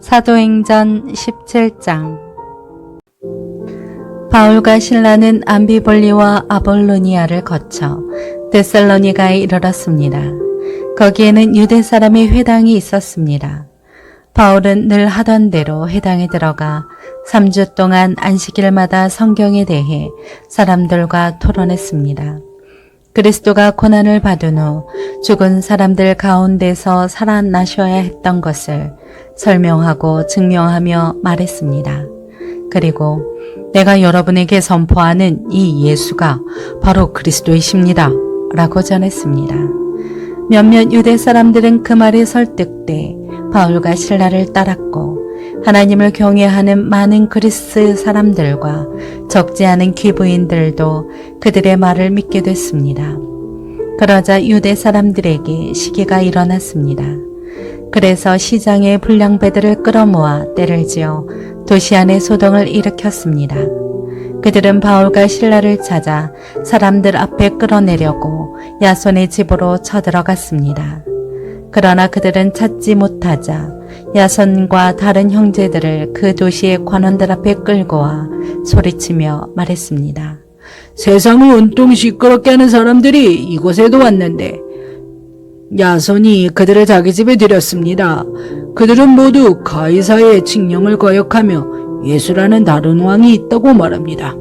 사도행전 17장 바울과 신라는 암비볼리와 아볼로니아를 거쳐 데살로니가에 이르렀습니다. 거기에는 유대 사람의 회당이 있었습니다. 바울은 늘 하던 대로 회당에 들어가 3주 동안 안식일마다 성경에 대해 사람들과 토론했습니다. 그리스도가 고난을 받은 후 죽은 사람들 가운데서 살아나셔야 했던 것을 설명하고 증명하며 말했습니다. 그리고 내가 여러분에게 선포하는 이 예수가 바로 그리스도이십니다. 라고 전했습니다. 몇몇 유대 사람들은 그 말에 설득돼 바울과 신라를 따랐고 하나님을 경외하는 많은 그리스 사람들과 적지 않은 귀부인들도 그들의 말을 믿게 됐습니다. 그러자 유대 사람들에게 시기가 일어났습니다. 그래서 시장에 불량배들을 끌어모아 때를 지어 도시 안에 소동을 일으켰습니다. 그들은 바울과 신라를 찾아 사람들 앞에 끌어내려고 야손의 집으로 쳐들어갔습니다. 그러나 그들은 찾지 못하자 야손과 다른 형제들을 그 도시의 관원들 앞에 끌고 와 소리치며 말했습니다. 세상을 온통 시끄럽게 하는 사람들이 이곳에도 왔는데 야손이 그들을 자기 집에 들였습니다. 그들은 모두 가이사의 칙령을 거역하며 예수라는 다른 왕이 있다고 말합니다.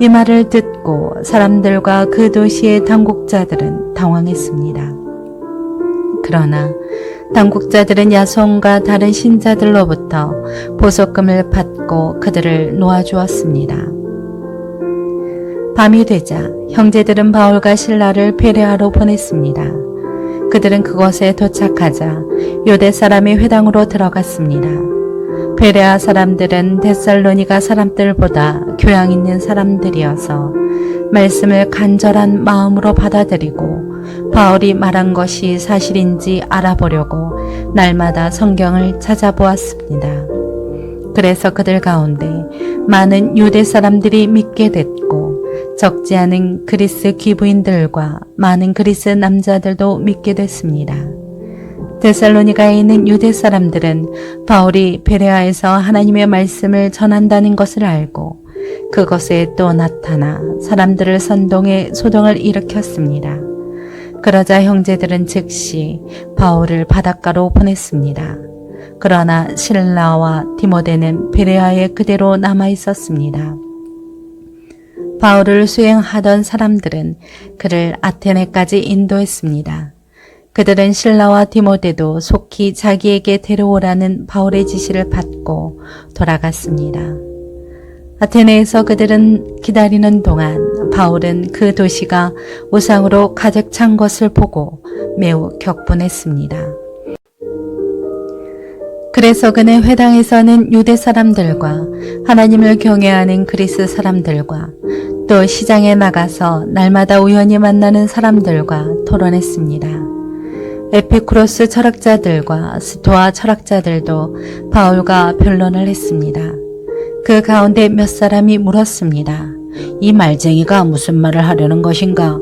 이 말을 듣고 사람들과 그 도시의 당국자들은 당황했습니다. 그러나 당국자들은 야손과 다른 신자들로부터 보석금을 받고 그들을 놓아주었습니다. 밤이 되자 형제들은 바울과 신라를 페레아로 보냈습니다. 그들은 그곳에 도착하자 요대 사람의 회당으로 들어갔습니다. 베레아 사람들은 데살로니가 사람들보다 교양 있는 사람들이어서 말씀을 간절한 마음으로 받아들이고 바울이 말한 것이 사실인지 알아보려고 날마다 성경을 찾아보았습니다. 그래서 그들 가운데 많은 유대 사람들이 믿게 됐고 적지 않은 그리스 귀부인들과 많은 그리스 남자들도 믿게 됐습니다. 데살로니가에 있는 유대 사람들은 바울이 베레아에서 하나님의 말씀을 전한다는 것을 알고 그것에 또 나타나 사람들을 선동해 소동을 일으켰습니다. 그러자 형제들은 즉시 바울을 바닷가로 보냈습니다. 그러나 신라와 디모데는 베레아에 그대로 남아 있었습니다. 바울을 수행하던 사람들은 그를 아테네까지 인도했습니다. 그들은 신라와 디모데도 속히 자기에게 데려오라는 바울의 지시를 받고 돌아갔습니다. 아테네에서 그들은 기다리는 동안 바울은 그 도시가 우상으로 가득 찬 것을 보고 매우 격분했습니다. 그래서 그는 회당에서는 유대 사람들과 하나님을 경외하는 그리스 사람들과 또 시장에 나가서 날마다 우연히 만나는 사람들과 토론했습니다. 에피쿠로스 철학자들과 스토아 철학자들도 바울과 변론을 했습니다. 그 가운데 몇 사람이 물었습니다. 이 말쟁이가 무슨 말을 하려는 것인가?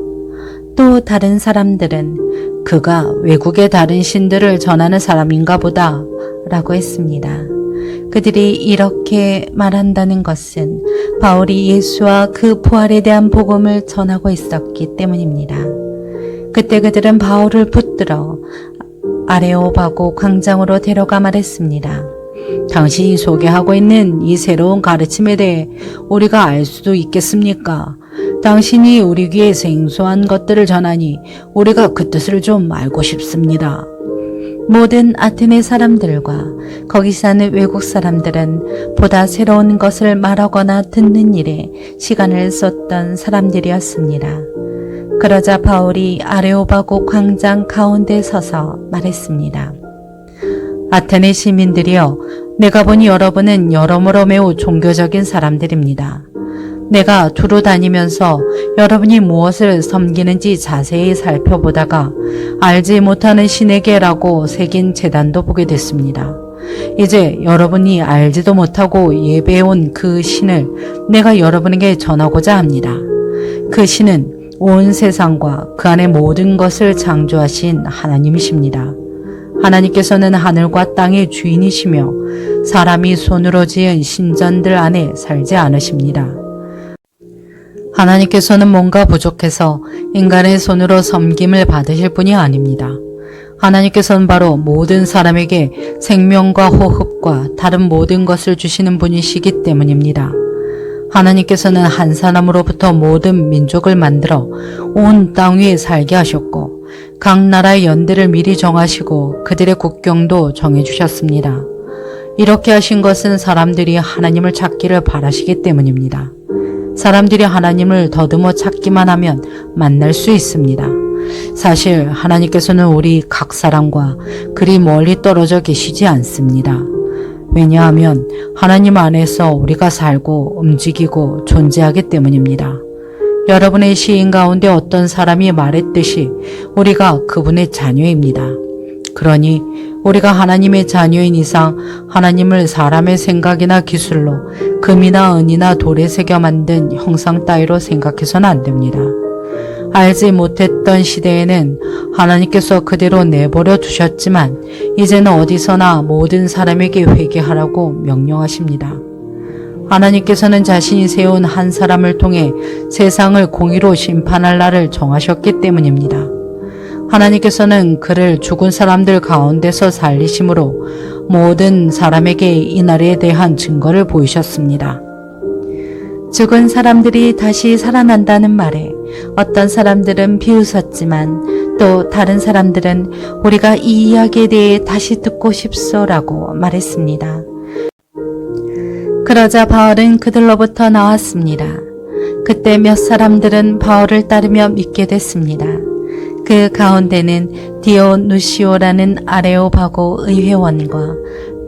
또 다른 사람들은 그가 외국의 다른 신들을 전하는 사람인가 보다 라고 했습니다. 그들이 이렇게 말한다는 것은 바울이 예수와 그 부활에 대한 복음을 전하고 있었기 때문입니다. 그때 그들은 바울을 붙들어 아레오바고 광장으로 데려가 말했습니다. 당신이 소개하고 있는 이 새로운 가르침에 대해 우리가 알 수도 있겠습니까? 당신이 우리 귀에 생소한 것들을 전하니 우리가 그 뜻을 좀 알고 싶습니다. 모든 아테네 사람들과 거기 사는 외국 사람들은 보다 새로운 것을 말하거나 듣는 일에 시간을 썼던 사람들이었습니다. 그러자 바울이 아레오바고 광장 가운데 서서 말했습니다. 아테네 시민들이여, 내가 보니 여러분은 여러모로 매우 종교적인 사람들입니다. 내가 두루 다니면서 여러분이 무엇을 섬기는지 자세히 살펴보다가 알지 못하는 신에게라고 새긴 재단도 보게 됐습니다. 이제 여러분이 알지도 못하고 예배해온 그 신을 내가 여러분에게 전하고자 합니다. 그 신은 온 세상과 그 안의 모든 것을 창조하신 하나님이십니다. 하나님께서는 하늘과 땅의 주인이시며 사람이 손으로 지은 신전들 안에 살지 않으십니다. 하나님께서는 뭔가 부족해서 인간의 손으로 섬김을 받으실 분이 아닙니다. 하나님께서는 바로 모든 사람에게 생명과 호흡과 다른 모든 것을 주시는 분이시기 때문입니다. 하나님께서는 한 사람으로부터 모든 민족을 만들어 온 땅 위에 살게 하셨고 각 나라의 연대를 미리 정하시고 그들의 국경도 정해주셨습니다. 이렇게 하신 것은 사람들이 하나님을 찾기를 바라시기 때문입니다. 사람들이 하나님을 더듬어 찾기만 하면 만날 수 있습니다. 사실 하나님께서는 우리 각 사람과 그리 멀리 떨어져 계시지 않습니다. 왜냐하면 하나님 안에서 우리가 살고 움직이고 존재하기 때문입니다. 여러분의 시인 가운데 어떤 사람이 말했듯이 우리가 그분의 자녀입니다. 그러니 우리가 하나님의 자녀인 이상 하나님을 사람의 생각이나 기술로 금이나 은이나 돌에 새겨 만든 형상 따위로 생각해서는 안 됩니다. 알지 못했던 시대에는 하나님께서 그대로 내버려 두셨지만 이제는 어디서나 모든 사람에게 회개하라고 명령하십니다. 하나님께서는 자신이 세운 한 사람을 통해 세상을 공의로 심판할 날을 정하셨기 때문입니다. 하나님께서는 그를 죽은 사람들 가운데서 살리심으로 모든 사람에게 이 날에 대한 증거를 보이셨습니다. 죽은 사람들이 다시 살아난다는 말에 어떤 사람들은 비웃었지만 또 다른 사람들은 우리가 이 이야기에 대해 다시 듣고 싶소라고 말했습니다. 그러자 바울은 그들로부터 나왔습니다. 그때 몇 사람들은 바울을 따르며 믿게 됐습니다. 그 가운데는 디오 누시오라는 아레오바고 의회원과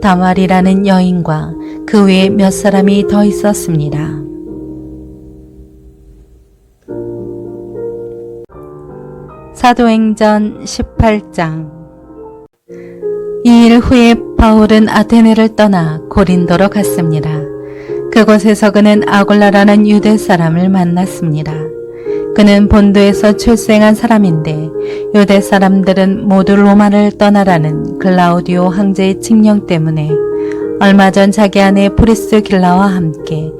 다말이라는 여인과 그 외에 몇 사람이 더 있었습니다. 사도행전 18장 이 일 후에 바울은 아테네를 떠나 고린도로 갔습니다. 그곳에서 그는 아골라라는 유대 사람을 만났습니다. 그는 본도에서 출생한 사람인데 유대 사람들은 모두 로마를 떠나라는 글라우디오 황제의 칙령 때문에 얼마 전 자기 아내 프리스 길라와 함께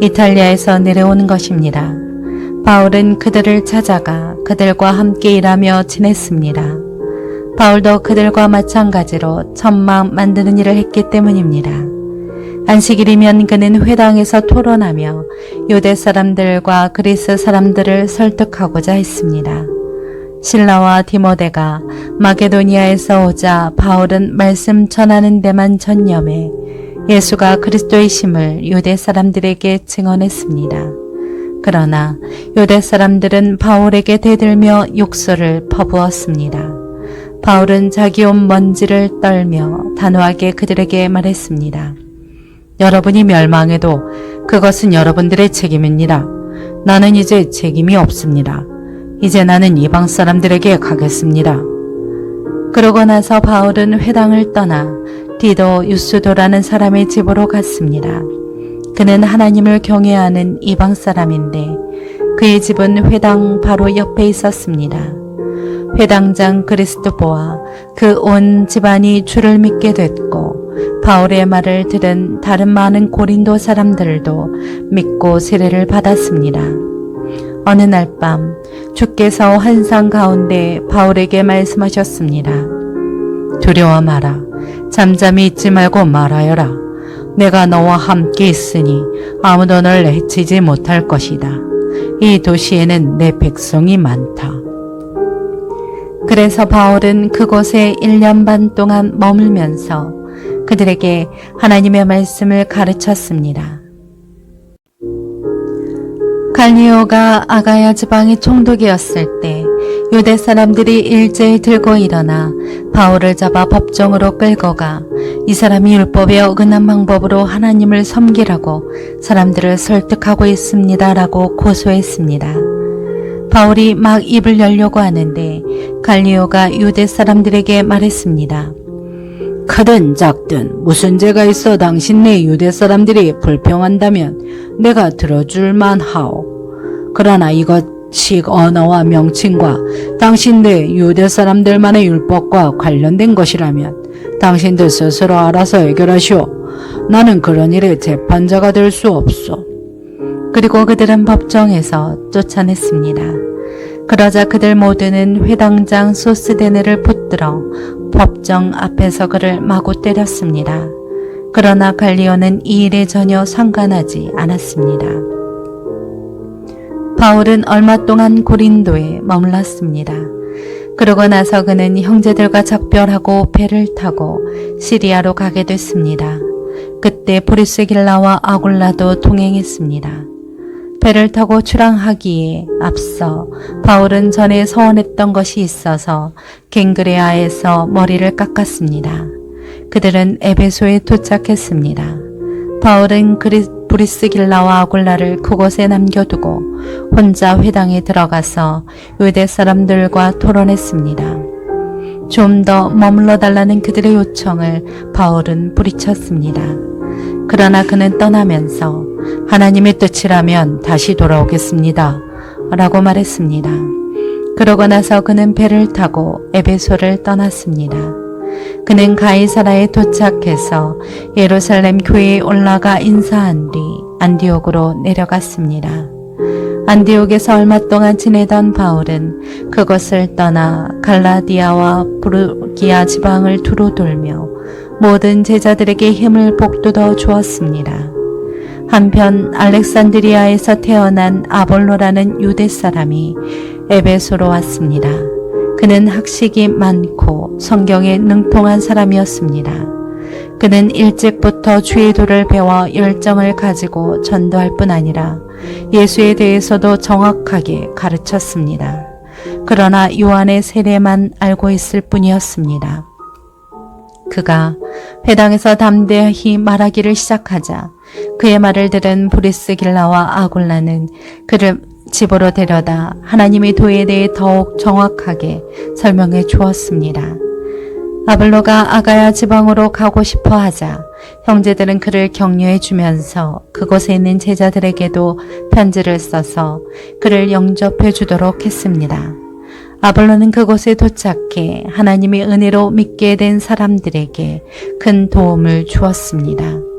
이탈리아에서 내려온 것입니다. 바울은 그들을 찾아가 그들과 함께 일하며 지냈습니다. 바울도 그들과 마찬가지로 천막 만드는 일을 했기 때문입니다. 안식일이면 그는 회당에서 토론하며 유대 사람들과 그리스 사람들을 설득하고자 했습니다. 신라와 디모데가 마게도니아에서 오자 바울은 말씀 전하는 데만 전념해 예수가 그리스도이심을 유대 사람들에게 증언했습니다. 그러나 유대 사람들은 바울에게 대들며 욕설을 퍼부었습니다. 바울은 자기 옷 먼지를 떨며 단호하게 그들에게 말했습니다. 여러분이 멸망해도 그것은 여러분들의 책임입니다. 나는 이제 책임이 없습니다. 이제 나는 이방 사람들에게 가겠습니다. 그러고 나서 바울은 회당을 떠나 디도 유스도라는 사람의 집으로 갔습니다. 그는 하나님을 경외하는 이방 사람인데 그의 집은 회당 바로 옆에 있었습니다. 회당장 그리스도보와 그 온 집안이 주를 믿게 됐고 바울의 말을 들은 다른 많은 고린도 사람들도 믿고 세례를 받았습니다. 어느 날 밤 주께서 환상 가운데 바울에게 말씀하셨습니다. 두려워 마라. 잠잠히 있지 말고 말하여라. 내가 너와 함께 있으니 아무도 널 해치지 못할 것이다. 이 도시에는 내 백성이 많다. 그래서 바울은 그곳에 1년 반 동안 머물면서 그들에게 하나님의 말씀을 가르쳤습니다. 갈리오가 아가야 지방의 총독이었을 때 유대 사람들이 일제히 들고 일어나 바울을 잡아 법정으로 끌고 가 이 사람이 율법에 어긋난 방법으로 하나님을 섬기라고 사람들을 설득하고 있습니다라고 고소했습니다. 바울이 막 입을 열려고 하는데 갈리오가 유대 사람들에게 말했습니다. 크든 작든 무슨 죄가 있어 당신네 유대 사람들이 불평한다면 내가 들어줄 만 하오. 그러나 이것 칙 언어와 명칭과 당신네 유대 사람들만의 율법과 관련된 것이라면 당신들 스스로 알아서 해결하시오. 나는 그런 일에 재판자가 될 수 없소. 그리고 그들은 법정에서 쫓아냈습니다. 그러자 그들 모두는 회당장 소스데네를 붙들어 법정 앞에서 그를 마구 때렸습니다. 그러나 갈리오는 이 일에 전혀 상관하지 않았습니다. 바울은 얼마 동안 고린도에 머물렀습니다. 그러고 나서 그는 형제들과 작별하고 배를 타고 시리아로 가게 됐습니다. 그때 브리스길라와 아굴라도 동행했습니다. 배를 타고 출항하기에 앞서 바울은 전에 서원했던 것이 있어서 갱그레아에서 머리를 깎았습니다. 그들은 에베소에 도착했습니다. 바울은 브리스길라와 아굴라를 그곳에 남겨두고 혼자 회당에 들어가서 유대 사람들과 토론했습니다. 좀 더 머물러 달라는 그들의 요청을 바울은 부리쳤습니다. 그러나 그는 떠나면서 하나님의 뜻이라면 다시 돌아오겠습니다. 라고 말했습니다. 그러고 나서 그는 배를 타고 에베소를 떠났습니다. 그는 가이사라에 도착해서 예루살렘 교회에 올라가 인사한 뒤 안디옥으로 내려갔습니다. 안디옥에서 얼마 동안 지내던 바울은 그것을 떠나 갈라디아와 부르기아 지방을 두루 돌며 모든 제자들에게 힘을 복돋워 주었습니다. 한편 알렉산드리아에서 태어난 아볼로라는 유대 사람이 에베소로 왔습니다. 그는 학식이 많고 성경에 능통한 사람이었습니다. 그는 일찍부터 주의 도를 배워 열정을 가지고 전도할 뿐 아니라 예수에 대해서도 정확하게 가르쳤습니다. 그러나 요한의 세례만 알고 있을 뿐이었습니다. 그가 회당에서 담대히 말하기를 시작하자 그의 말을 들은 브리스 길라와 아굴라는 그를 집으로 데려다 하나님의 도에 대해 더욱 정확하게 설명해 주었습니다. 아블로가 아가야 지방으로 가고 싶어 하자 형제들은 그를 격려해 주면서 그곳에 있는 제자들에게도 편지를 써서 그를 영접해 주도록 했습니다. 아볼로는 그곳에 도착해 하나님의 은혜로 믿게 된 사람들에게 큰 도움을 주었습니다.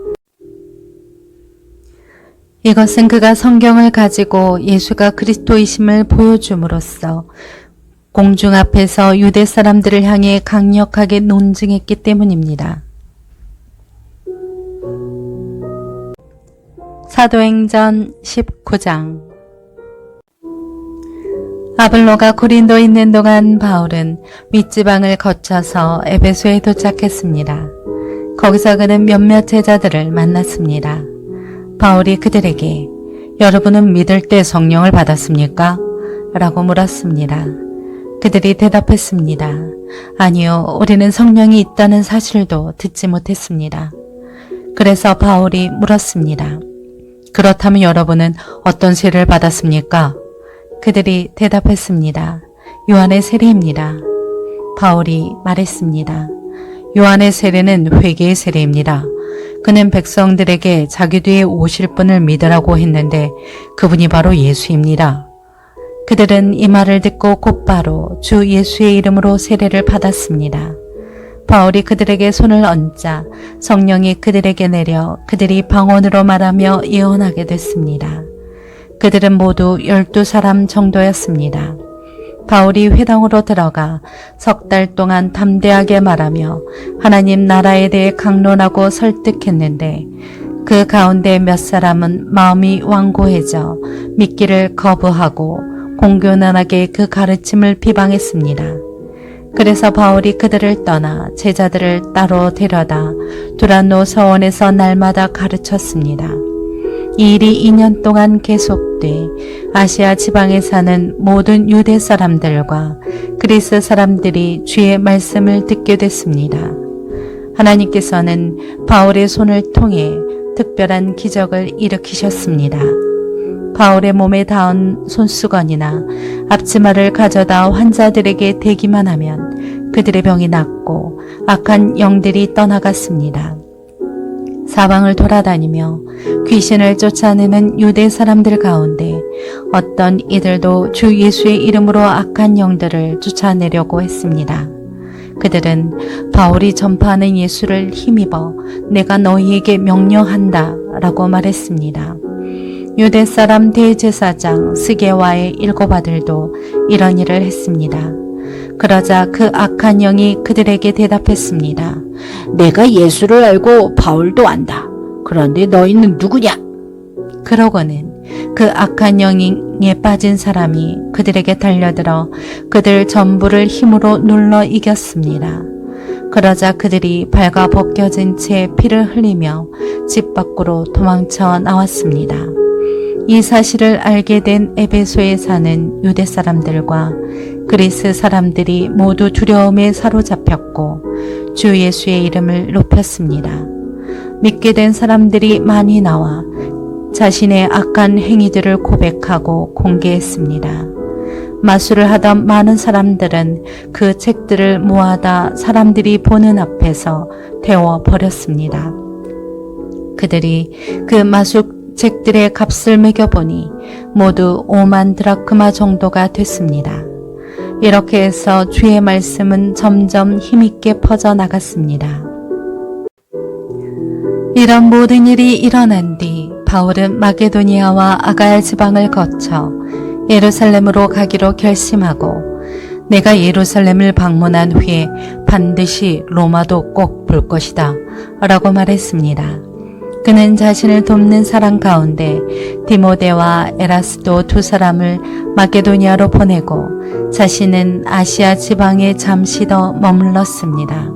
이것은 그가 성경을 가지고 예수가 그리스도이심을 보여줌으로써 공중 앞에서 유대 사람들을 향해 강력하게 논증했기 때문입니다. 사도행전 19장 아블로가 고린도에 있는 동안 바울은 윗지방을 거쳐서 에베소에 도착했습니다. 거기서 그는 몇몇 제자들을 만났습니다. 바울이 그들에게 여러분은 믿을 때 성령을 받았습니까? 라고 물었습니다. 그들이 대답했습니다. 아니요, 우리는 성령이 있다는 사실도 듣지 못했습니다. 그래서 바울이 물었습니다. 그렇다면 여러분은 어떤 세를 받았습니까? 그들이 대답했습니다. 요한의 세례입니다. 바울이 말했습니다. 요한의 세례는 회개의 세례입니다. 그는 백성들에게 자기 뒤에 오실 분을 믿으라고 했는데 그분이 바로 예수입니다. 그들은 이 말을 듣고 곧바로 주 예수의 이름으로 세례를 받았습니다. 바울이 그들에게 손을 얹자 성령이 그들에게 내려 그들이 방언으로 말하며 예언하게 됐습니다. 그들은 모두 열두 사람 정도였습니다. 바울이 회당으로 들어가 석 달 동안 담대하게 말하며 하나님 나라에 대해 강론하고 설득했는데 그 가운데 몇 사람은 마음이 완고해져 믿기를 거부하고 공교난하게 그 가르침을 비방했습니다. 그래서 바울이 그들을 떠나 제자들을 따로 데려다 두란노 서원에서 날마다 가르쳤습니다. 이 일이 2년 동안 계속돼 아시아 지방에 사는 모든 유대 사람들과 그리스 사람들이 주의 말씀을 듣게 됐습니다. 하나님께서는 바울의 손을 통해 특별한 기적을 일으키셨습니다. 바울의 몸에 닿은 손수건이나 앞치마를 가져다 환자들에게 대기만 하면 그들의 병이 낫고 악한 영들이 떠나갔습니다. 사방을 돌아다니며 귀신을 쫓아내는 유대 사람들 가운데 어떤 이들도 주 예수의 이름으로 악한 영들을 쫓아내려고 했습니다. 그들은 바울이 전파하는 예수를 힘입어 내가 너희에게 명령한다 라고 말했습니다. 유대 사람 대제사장 스게와의 일곱 아들도 이런 일을 했습니다. 그러자 그 악한 영이 그들에게 대답했습니다. 내가 예수를 알고 바울도 안다. 그런데 너희는 누구냐? 그러고는 그 악한 영에 빠진 사람이 그들에게 달려들어 그들 전부를 힘으로 눌러 이겼습니다. 그러자 그들이 발가 벗겨진 채 피를 흘리며 집 밖으로 도망쳐 나왔습니다. 이 사실을 알게 된 에베소에 사는 유대 사람들과 그리스 사람들이 모두 두려움에 사로잡혔고 주 예수의 이름을 높였습니다. 믿게 된 사람들이 많이 나와 자신의 악한 행위들을 고백하고 공개했습니다. 마술을 하던 많은 사람들은 그 책들을 모아다 사람들이 보는 앞에서 태워 버렸습니다. 그들이 그 마술 책들의 값을 매겨보니 모두 5만 드라크마 정도가 됐습니다. 이렇게 해서 주의 말씀은 점점 힘있게 퍼져 나갔습니다. 이런 모든 일이 일어난 뒤 바울은 마게도니아와 아가야 지방을 거쳐 예루살렘으로 가기로 결심하고 내가 예루살렘을 방문한 후에 반드시 로마도 꼭 볼 것이다 라고 말했습니다. 그는 자신을 돕는 사람 가운데 디모데와 에라스도 두 사람을 마게도니아로 보내고 자신은 아시아 지방에 잠시 더 머물렀습니다.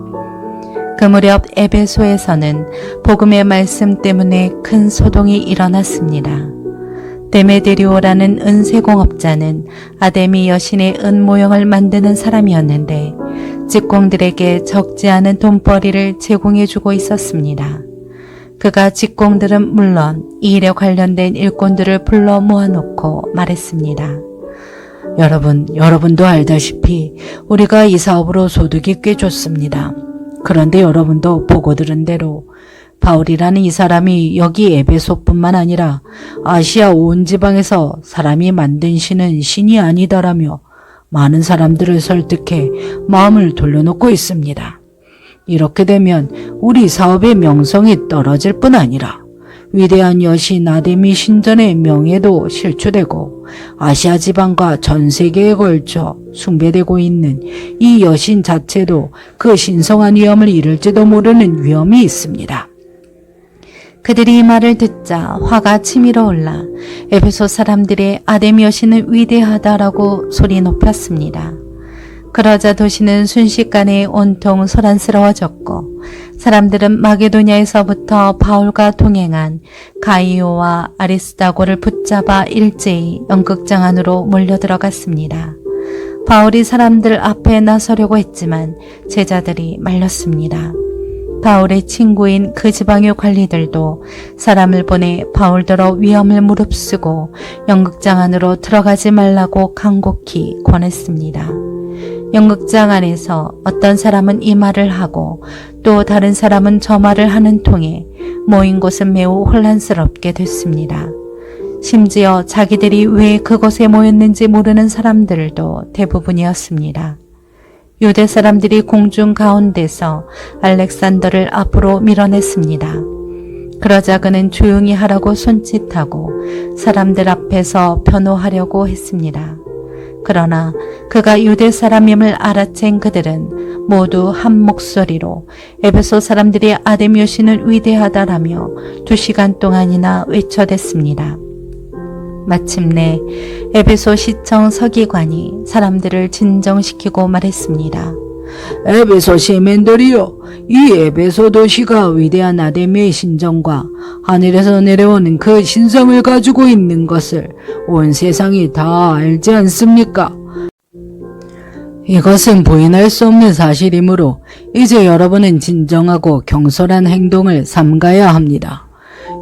그 무렵 에베소에서는 복음의 말씀 때문에 큰 소동이 일어났습니다. 데메데리오라는 은세공업자는 아데미 여신의 은 모형을 만드는 사람이었는데 직공들에게 적지 않은 돈벌이를 제공해주고 있었습니다. 그가 직공들은 물론 이 일에 관련된 일꾼들을 불러 모아놓고 말했습니다. 여러분, 여러분도 알다시피 우리가 이 사업으로 소득이 꽤 좋습니다. 그런데 여러분도 보고 들은 대로 바울이라는 이 사람이 여기 에베소뿐만 아니라 아시아 온 지방에서 사람이 만든 신은 신이 아니다라며 많은 사람들을 설득해 마음을 돌려놓고 있습니다. 이렇게 되면 우리 사업의 명성이 떨어질 뿐 아니라 위대한 여신 아데미 신전의 명예도 실추되고 아시아 지방과 전 세계에 걸쳐 숭배되고 있는 이 여신 자체도 그 신성한 위엄을 잃을지도 모르는 위험이 있습니다. 그들이 이 말을 듣자 화가 치밀어 올라 에베소 사람들의 아데미 여신은 위대하다라고 소리 높였습니다. 그러자 도시는 순식간에 온통 소란스러워졌고 사람들은 마게도냐에서부터 바울과 동행한 가이오와 아리스다고를 붙잡아 일제히 연극장 안으로 몰려들어갔습니다. 바울이 사람들 앞에 나서려고 했지만 제자들이 말렸습니다. 바울의 친구인 그 지방의 관리들도 사람을 보내 바울더러 위험을 무릅쓰고 연극장 안으로 들어가지 말라고 간곡히 권했습니다. 연극장 안에서 어떤 사람은 이 말을 하고 또 다른 사람은 저 말을 하는 통에 모인 곳은 매우 혼란스럽게 됐습니다. 심지어 자기들이 왜 그곳에 모였는지 모르는 사람들도 대부분이었습니다. 유대 사람들이 공중 가운데서 알렉산더를 앞으로 밀어냈습니다. 그러자 그는 조용히 하라고 손짓하고 사람들 앞에서 변호하려고 했습니다. 그러나 그가 유대 사람임을 알아챈 그들은 모두 한 목소리로 에베소 사람들이 아데미오신은 위대하다라며 두 시간 동안이나 외쳐댔습니다. 마침내 에베소 시청 서기관이 사람들을 진정시키고 말했습니다. 에베소 시민들이여, 이 에베소 도시가 위대한 아데미의 신정과 하늘에서 내려오는 그 신성을 가지고 있는 것을 온 세상이 다 알지 않습니까? 이것은 부인할 수 없는 사실이므로 이제 여러분은 진정하고 경솔한 행동을 삼가야 합니다.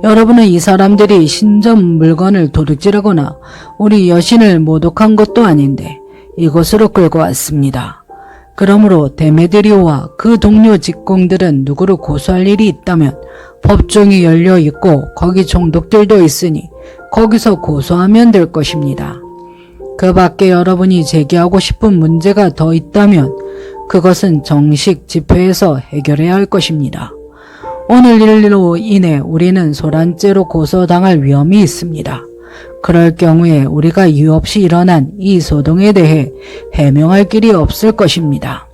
여러분은 이 사람들이 신전 물건을 도둑질하거나 우리 여신을 모독한 것도 아닌데 이곳으로 끌고 왔습니다. 그러므로 데메드리오와 그 동료 직공들은 누구를 고소할 일이 있다면 법정이 열려 있고 거기 종독들도 있으니 거기서 고소하면 될 것입니다. 그 밖에 여러분이 제기하고 싶은 문제가 더 있다면 그것은 정식 집회에서 해결해야 할 것입니다. 오늘 일로 인해 우리는 소란죄로 고소당할 위험이 있습니다. 그럴 경우에 우리가 이유 없이 일어난 이 소동에 대해 해명할 길이 없을 것입니다.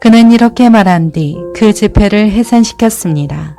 그는 이렇게 말한 뒤 그 집회를 해산시켰습니다.